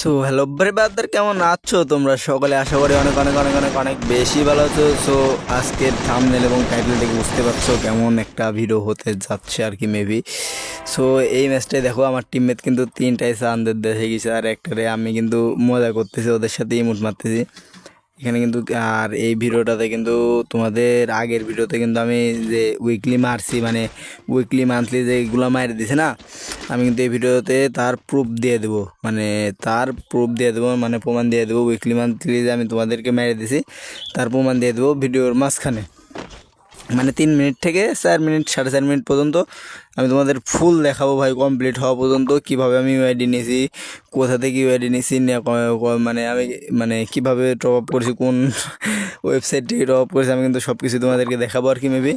So hello ব্রেবাদার কেমন আছো? তোমরা সকলে আশা করি অনেক অনেক অনেক অনেক অনেক বেশি ভালো আছো। সো আজকের থামনেল এবং টাইটেল দেখে বুঝতে পারছ কেমন একটা ভিডিও হতে যাচ্ছে আর কি মেবি সো এই ম্যাচটাই দেখো, আমার টিমমেট কিন্তু তিনটাই সানদের দেশে গেছে। আর একটারে আমি কিন্তু মজা করতেছি, ওদের সাথেই ইমুট মারতেছি। এখানে কিন্তু, আর এই ভিডিওটাতে কিন্তু তোমাদের আগের ভিডিওতে কিন্তু আমি যে উইকলি মারছি মানে উইকলি মান্থলি যেগুলো মারি দিছে না, আমি কিন্তু এই ভিডিওতে তার প্রুফ দিয়ে দেবো। মানে তার প্রুফ দিয়ে দেবো মানে প্রমাণ দিয়ে দেবো উইকলি মান্থলি যে আমি তোমাদেরকে মেরে দিছি, তার প্রমাণ দিয়ে দেবো ভিডিওর মাঝখানে। মানে তিন মিনিট থেকে চার মিনিট সাড়ে চার মিনিট পর্যন্ত আমি তোমাদের ফুল দেখাবো ভাই কমপ্লিট হওয়া পর্যন্ত কীভাবে আমি ইউআইডি নিয়েছি কোথা থেকে ইউআইডি নিয়েছি মানে আমি মানে কীভাবে টপ আপ করেছি কোন ওয়েবসাইট থেকে টপ আপ করেছি আমি কিন্তু সব কিছু তোমাদেরকে দেখাবো আর কি মেবি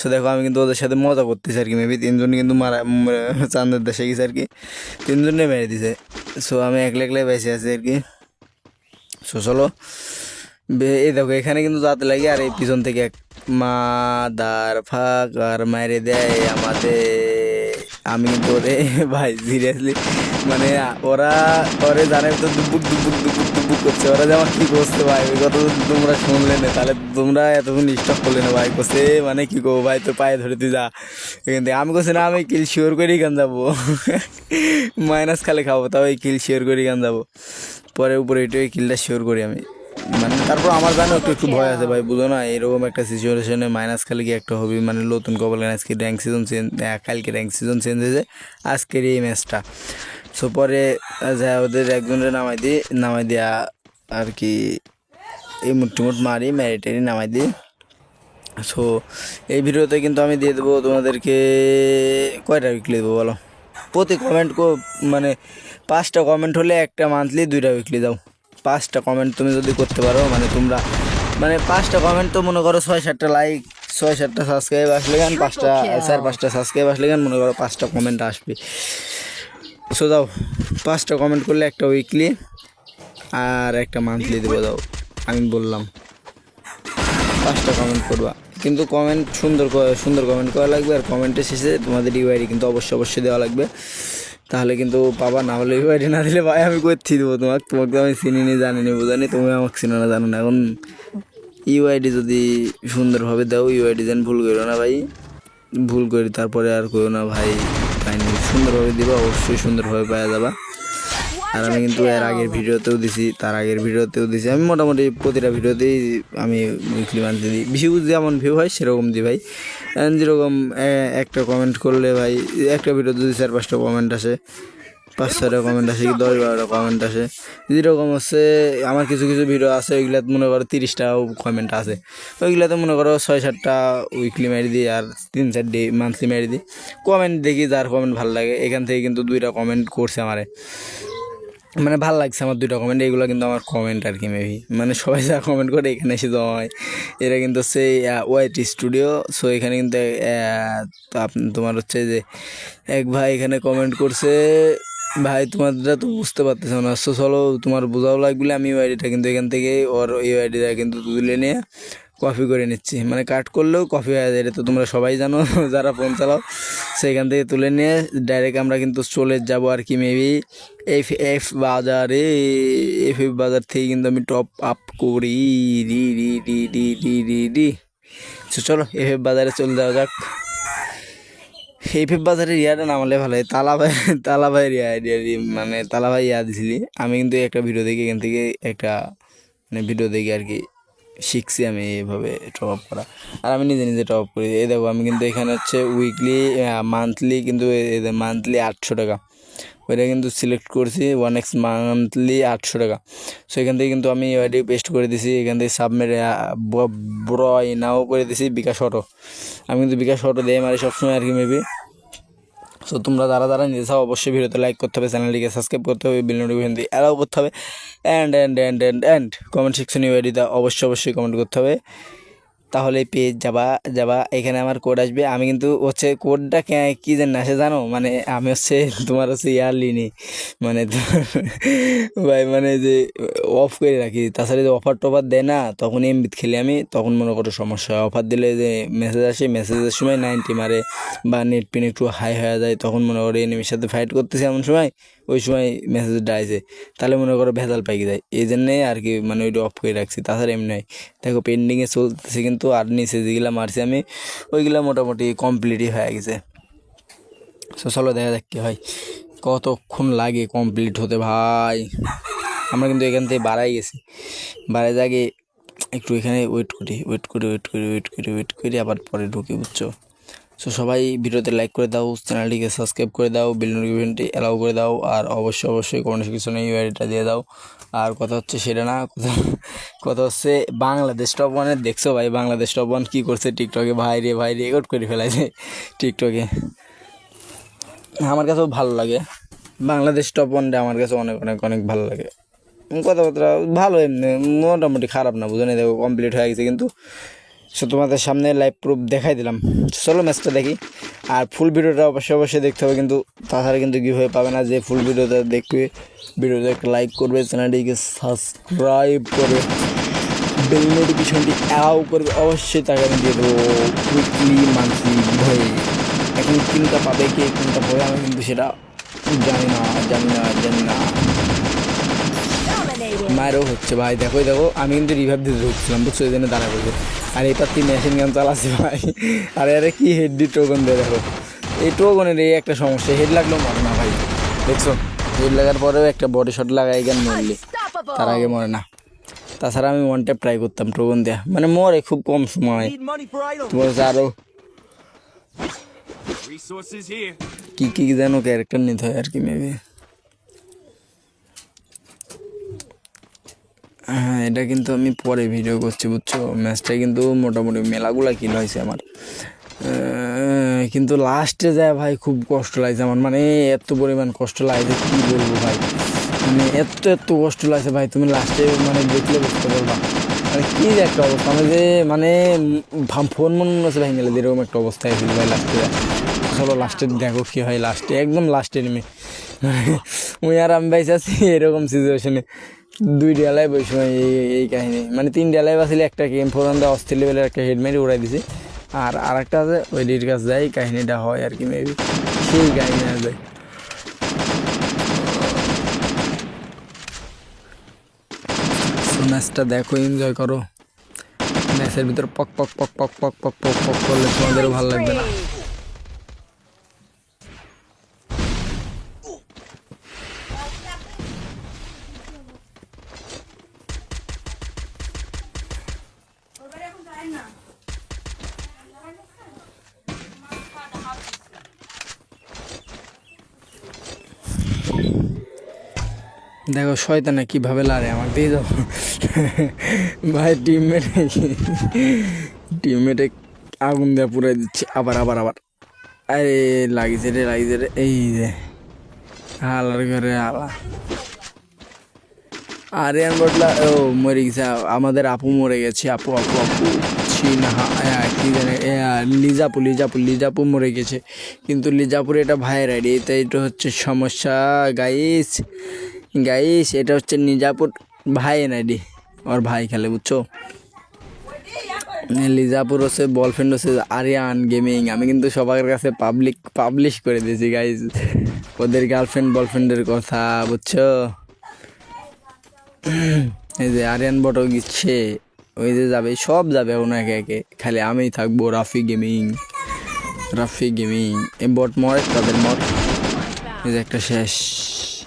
সো দেখো আমি কিন্তু ওদের সাথে মজা করতেছি আর কি মেবি তিনজন কিন্তু মারা উম, চাঁদের দেশে গেছে আর কি তিনজনে মেরে দিছে। সো আমি একলা একলাই বেঁচে আছি আর কি। সো চলো এই দেখো এখানে কিন্তু যাতে লাগে আর এই পিছন থেকে এক মাদার ফাঁক আর মাইরে দেয় আমাদের। আমি কিন্তু ওরে ভাই সিরিয়াসলি মানে ওরা, ওরে জানে তো দুপুক দুপুক দুপুক দুপুক করছে। ওরা যে আমার কি করছে, ভাই? ওই কথা তো তোমরা শুনলে না। তাহলে তোমরা এতক্ষণ স্টপ করলে না, ভাই? করছে মানে কি করব ভাই? তোর পায়ে ধরে তুই যা। থেকে আমি করছি না, আমি কিল শিওর করেই গান যাব। মাইনাস খালে খাব, তাও এই কিল শিওর করেই গান যাব। পরে উপরে এটাই কিলটা শিওর করি আমি। মানে তারপর আমার জানো একটু একটু ভয় আছে ভাই, বুঝো না, এরকম একটা সিচুয়েশনে মাইনাস খালি কি একটা হবি মানে নতুন কবল আজকে র্যাঙ্ক সিজন চেঞ্জ কালকে র্যাঙ্ক সিজন চেঞ্জ হয়েছে, আজকের এই ম্যাচটা সো পরে যা ওদের একজনের নামাই দিই নামাই দেওয়া আর কি এই মুট টুমুট মারি ম্যারিটারি নামাই দিই সো এই ভিডিওতে কিন্তু আমি দিয়ে দেবো তোমাদেরকে কয়টা উইকলি দেবো বলো? প্রতি কমেন্ট মানে পাঁচটা কমেন্ট হলে একটা মান্থলি দুইটা উইকলি দাও। পাঁচটা কমেন্ট তুমি যদি করতে পারো মানে তোমরা মানে পাঁচটা কমেন্ট তো মনে করো ছয় সাতটা লাইক ছয় সাতটা সাবস্ক্রাইব আসলে গান, পাঁচটা, চার পাঁচটা সাবস্ক্রাইব আসলে গান, মনে করো পাঁচটা কমেন্ট আসবে। সো দাও, পাঁচটা কমেন্ট করলে একটা উইকলি আর একটা মান্থলি দেবো, দাও, আমি বললাম। পাঁচটা কমেন্ট করবা। কিন্তু কমেন্ট সুন্দর সুন্দর কমেন্ট করা লাগবে আর কমেন্টের শেষে তোমাদের ইউআইডি কিন্তু অবশ্যই অবশ্যই দেওয়া লাগবে। তাহলে কিন্তু পাবা না হলে বাইরে না দিলে ভাই আমি করছি দেবো তোমাকে। তোমাকে আমি চিনি নি জানি নি বোঝানি। তুমি আমাকে চিনো না, জানো না। এখন ইউআইডি যদি সুন্দরভাবে দাও ইউআইডি যেন ভুল করো না ভাই। ভুল করি তারপরে আর করো না ভাই। সুন্দরভাবে দিবা, অবশ্যই সুন্দরভাবে পাওয়া যাবা। আর আমি কিন্তু এর আগের ভিডিওতেও দিছি, তার আগের ভিডিওতেও দিছি। আমি মোটামুটি প্রতিটা ভিডিওতেই আমি উইকলি মান্থলি দিই। ভিউ যেমন ভিউ হয়, সেরকম দিই ভাই। যেরকম একটা কমেন্ট করলে ভাই, একটা ভিডিও যদি চার, পাঁচটা কমেন্ট আসে, পাঁচ, ছয়টা কমেন্ট আসে কি দশ, বারোটা কমেন্ট আসে, যেরকম হচ্ছে, আমার কিছু কিছু ভিডিও আছে, ওইগুলাতে মনে করো তিরিশটাও কমেন্ট আছে। ওইগুলাতে মনে করো ছয়, সাতটা উইকলি মেরে দিই আর তিন চারটে মান্থলি মেরে দিই। কমেন্ট দেখি যার কমেন্ট ভালো লাগে, এখান থেকে কিন্তু দুইটা কমেন্ট করছে আমারে। মানে ভালো লাগছে আমার দুইটা কমেন্ট এগুলো কিন্তু আমার কমেন্ট আর কি মেবি মানে সবাই যা কমেন্ট করে এখানে এসে জমা হয়। এরা কিন্তু হচ্ছে ওয়াইট স্টুডিও সো এখানে কিন্তু তোমার হচ্ছে যে এক ভাই এখানে কমেন্ট করছে, ভাই তোমাদেরটা তো বুঝতে পারতেছো না। সো চলো, তোমার বোঝাও লাগবে আমি ওয়াইডিটা কিন্তু এখান থেকে, ওর এই ওয়াইডিটা কিন্তু তুলে নিয়ে কপি করে নিচ্ছি। মানে কাট করলেও কপি হয়ে যায়। এটা তো তোমরা সবাই জানো, যারা ফোন চালাও সেখান থেকে তুলে নিয়ে ডাইরেক্ট আমরা কিন্তু চলে যাব আর কি মেবি এফ এফ বাজারে। এফ এফ বাজার থেকে কিন্তু আমি টপ আপ করি। রি রি রি রি রি রি রি চলো এফ এফ বাজারে চলে যাওয়া যাক। এফ এফ বাজারের ইয়াটা নামালে ভালো হয়। তালা ভাই, তালা idea দি- মানে তালা ভাই ইয়া দিছিলি। আমি কিন্তু একটা ভিডিও দেখি, এখান থেকে একটা মানে ভিডিও দেখি আর কি। শিখছি আমি এইভাবে টপ আপ করা। আর আমি নিজে নিজে টপ আপ করি। এই দেখো, আমি কিন্তু এখানে হচ্ছে উইকলি মান্থলি কিন্তু মান্থলি আটশো টাকা। ওইটা কিন্তু সিলেক্ট করছি ওয়ান এক্স মান্থলি আটশো টাকা। সো এখান থেকে কিন্তু আমি ওইটি পেস্ট করে দিছি। এখান থেকে সাবমিট ব্রয় নাও করে দিছি বিকাশ অটো আমি কিন্তু বিকাশ অটো দিয়ে মারি সবসময় আর কি মেবি সো তোমরা যারা যারা নিতে চাও, অবশ্যই ভিডিওতে লাইক করতে হবে, চ্যানেলটিকে সাবস্ক্রাইব করতে হবে বিল নোটিফিকেশন দিয়ে অ্যালাউ করতে হবে and and and and and comment সেকশনে ইউআইডিতে অবশ্যই অবশ্যই কমেন্ট করতে হবে। তাহলে পেজ যাবা যাবা। এখানে আমার কোড আসবে। আমি কিন্তু হচ্ছে কোডটা কী যেন আসে জানো? মানে আমি হচ্ছে তোমার হচ্ছে ইয়ারলি নি মানে ভাই মানে যে অফ করে রাখি। তাছাড়া যে অফার টফার দেয় না তখন এমবি খেলি আমি। তখন মনে করো সমস্যা হয়। অফার দিলে যে মেসেজ আসে মেসেজের সময় নাইনটি মারে বা নেট পিন একটু হাই হয়ে যায়, তখন মনে করো এনিমির সাথে ফাইট করতেছি এমন সময়। ওই সময় মেসেজটা আসে তাহলে মনে করো ভেজাল পাইকে যায় এই জন্যে আর কি মানে ওইটা অফ করে রাখছি। তাছাড়া এমনি নয়। দেখো পেন্ডিংয়ে চলতেছে কিন্তু আর নিচে যেগুলো মারছি আমি, ওইগুলো মোটামুটি কমপ্লিটই হয়ে গেছে। সো চলো দেখা যাক কী হয়। কতক্ষণ লাগে কমপ্লিট হতে ভাই? আমরা কিন্তু এখান থেকে বাড়াই গেছি। বাড়াই আগে একটু এখানে ওয়েট করি। ওয়েট করি ওয়েট করি ওয়েট করি ওয়েট করি, আবার পরে ঢুকি, বুঝছ? সো সবাই ভিডিওতে লাইক করে দাও চ্যানেলটিকে সাবস্ক্রাইব করে দাও বেল নোটিফিকেশনটি অ্যালাউ করে দাও, আর অবশ্যই অবশ্যই কমেন্ট সেকশনে ইউআইডিটা দিয়ে দাও। আর কথা হচ্ছে সেটা না, কথা কথা হচ্ছে বাংলাদেশ টপ ওয়ানের দেখছ ভাই, বাংলাদেশ টপ ওয়ান কী করছে টিকটকে ভাই রে, ভাই রেকর্ড করে ফেলাইছে টিকটকে আমার কাছেও ভালো লাগে। বাংলাদেশ টপ ওয়ানটা আমার কাছে অনেক অনেক অনেক ভালো লাগে। কথাবার্তা ভালো এমনি, মোটামুটি খারাপ না, বুঝে দেখো কমপ্লিট হয়ে গেছে, কিন্তু সো তোমাদের সামনে লাইভ প্রুফ দেখাই দিলাম। চলো ম্যাচটা দেখি। আর ফুল ভিডিওটা অবশ্যই অবশ্যই দেখতে হবে কিন্তু তাছাড়া কিন্তু কীভাবে পাবে না। যে ফুল ভিডিওটা দেখবে ভিডিওটা একটা লাইক করবে চ্যানেলটিকে সাবস্ক্রাইব করবে। বেল নোটিফিকেশনটি অ্যালাউ করবে। অবশ্যই তাকে আমি দিয়ে দেবো উইকলি মান্থলি ভয়ে এখন কোনটা পাবে, কে কোনটা পাবে, আমি কিন্তু সেটা জানি না জানি না জানি না। মায়েরও হচ্ছে ভাই। দেখো দেখো আমি কিন্তু রিভাইভ দিতে ঢুকছিলাম বুঝছ? এই জন্য দাঁড়া করবে আর এই পাত্তি মেশিন গান চালাচ্ছে ভাই। আর আরে কি হেড দি টোকন দেয় দেখো। এই টোকনের এই একটা সমস্যা হেড লাগলেও মরে না ভাই। দেখছ? হেড লাগার পরেও একটা বডি শট লাগাই গান মরলি তার আগে মরে না। তাছাড়া আমি ওয়ান ট্যাপ ট্রাই করতাম টোকন দেয়া। মানে মরে খুব কম সময়। হচ্ছে আরও. কী কী যেন ক্যারেক্টার নিতে হয় আর কি মেবি হ্যাঁ এটা কিন্তু আমি পরে ভিডিও করছি, বুঝছ? ম্যাচটা কিন্তু মোটামুটি মেলাগুলা কিল হয়েছে আমার। কিন্তু লাস্টে যায় ভাই, খুব কষ্ট লাগছে আমার। মানে এত পরিমাণ কষ্ট লাগছে, কী বলব ভাই? মানে এত এত কষ্ট লাগছে ভাই, তুমি লাস্টে মানে দেখলে বুঝতে পারবা। মানে কী যে একটা অবস্থা, আমি যে মানে ফোন মন মনে হচ্ছে ভেঙে গেলে এরকম একটা অবস্থা হয়েছিল ভাই লাস্টে চলো লাস্টে দেখো কী হয় লাস্টে একদম লাস্টে নেমে। ওই আর আমি বাইস আছি, এরকম সিচুয়েশনে দুই ওই সময় এই এই কাহিনী। মানে তিন ডেলায় বাসিলে একটা গেম ফোর দিয়ে অস্থির লেভেলের একটা হেড মেরে উড়াই দিছে। আর আরেকটা আছে, ওই ডির কাছে যাই, কাহিনীটা হয় আর কি মেবি সেই কাহিনী আর যায় ম্যাচটা দেখো এনজয় করো। ম্যাচের ভিতর পক পক পক পক পক পক পক পক করলে তোমাদেরও ভালো লাগবে না। দেখো শয়তানা কীভাবে লারে আমার দিয়ে যাও ভাই টিমমেট টিমমেটে আগুন দেওয়া পুরাই দিচ্ছে। আবার আবার আবার। আরে, লাগিছে রে লাগিছে রে। এই যে হালার ঘরে হালা আরে আর বটলা ও, মরে গেছে। আমাদের আপু মরে গেছে। আপু আপু আপু। লিজাপু লিজাপু লিজাপু মরে গেছে। কিন্তু লিজাপুর এটা ভাইয়ের আইডি তাই এটা হচ্ছে সমস্যা। গাইস গাইস এটা হচ্ছে নিজাপুর ভাইয়ের আইডি ওর ভাই খেলে, বুঝছ? লিজাপুর হচ্ছে বলফ্রেন্ড হচ্ছে আরিয়ান গেমিং। আমি কিন্তু সবার কাছে পাবলিক পাবলিশ করে দিয়েছি গাইস ওদের গার্লফ্রেন্ড বয়ফ্রেন্ডের কথা, বুঝছ? এই যে আরিয়ান বটও গিচ্ছে, ওই যে যাবে, সব যাবে এখন একে একে। খালি আমিই থাকব, রাফি গেমিং রাফি গেমিং। এই বট মরে তাদের মট এই যে একটা শেষ।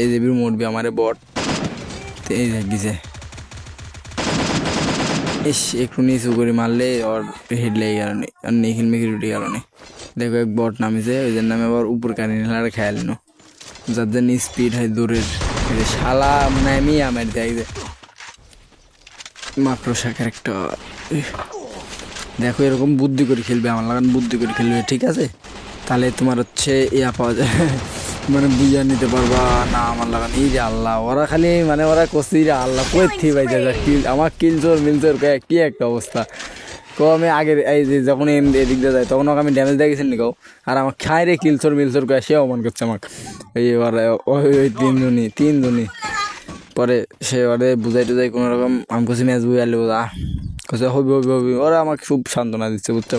এই যে মরবে আমারে বট। এই গিছে। ইস, একটু নিচু করে মারলে ওর হেড লেগে গেল নি, আর নিখিল মিখিল উঠে গেল নি। দেখো এক বট নামিছে, ওই জন্য নামে আবার উপর কানি খেয়াল নিল যার জন্য স্পিড হয় দূরের। শালা নামি আমার যে। মাকড়সা ক্যারেক্টার দেখো এরকম বুদ্ধি করে খেলবে, আমার লাগান বুদ্ধি করে খেলবে, ঠিক আছে? তাহলে তোমার হচ্ছে ইয়া পাওয়া যায়। মানে বুঝা নিতে পারবা না আমার লাগান। এই যে আল্লাহ ওরা খালি মানে ওরা কষি রে আল্লাহ কই থি ভাই যা কিল আমার কিলচোর মিলচোর কয়ে কি একটা অবস্থা। কো আমি আগে এই যে যখন এদিক দিয়ে যায় তখন ওকে আমি ড্যামেজ দিয়ে গেছেন নিকাও আর আমার খাই রে কিলচোর মিলচোর কয়ে সে অমান করছে আমাকে। এই এবার ওই ওই তিনজনই তিনজনই। পরে সে ওরে বুঝাই টুজাই কোনো রকম আমি কিছু ম্যাচ বুঝাই নেব আহ কাছে হবি হবি হবি। ওরা আমাকে খুব সান্ত্বনা দিচ্ছে বুঝছ?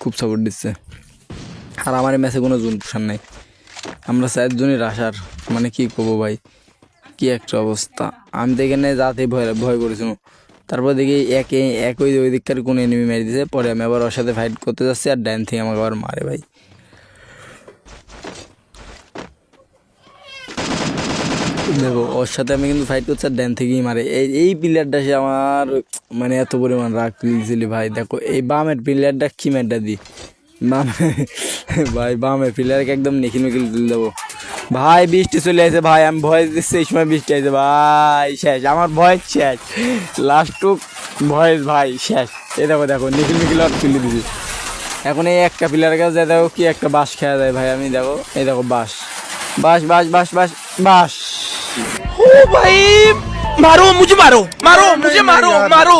খুব সাপোর্ট দিচ্ছে। আর আমার ম্যাচে কোনো জুন পোষণ নাই। আমরা চারজনের আসার মানে কি করব ভাই? কি একটা অবস্থা? আমি তো এখানে যাতে ভয় ভয় করেছিল তারপর দেখি একে, একই ওই দিককার কোন এনিমি মেরে দিয়েছে পরে আমি আবার ওর সাথে ফাইট করতে যাচ্ছি আর ডাইন থেকে আমাকে আবার মারে ভাই। দেখো, ওর সাথে আমি কিন্তু ফাইট করছি আর ড্যান থেকেই মারে। এই এই প্লেয়ারটা সে আমার মানে এত পরিমাণ রাগ তুলছিলি ভাই। দেখো, এই বামের প্লেয়ারটা কি মেয়েটা দি বামে, ভাই, বামে প্লেয়ারকে একদম নিখিল মিখিল তুলে দেবো। ভাই, বৃষ্টি চলে আসে, ভাই, আমি ভয়েস দিচ্ছি, এই সময় বৃষ্টি আসে, ভাই, শেষ, আমার ভয়েস শেষ। লাস্ট টু ভয়েস, ভাই, শেষ। এ দেখো দেখো নিখিল মিখিল আর তুলে দিছি এখন এই একটা প্লেয়ারের কাছে দেখো, কি একটা বাস খেয়া যায়, ভাই, আমি দেখো, এই দেখো বাস বাস বাস বাস বাস বাস ও ভাই, মারো, মুঝে মারো মারো, মুঝে মারো মারো।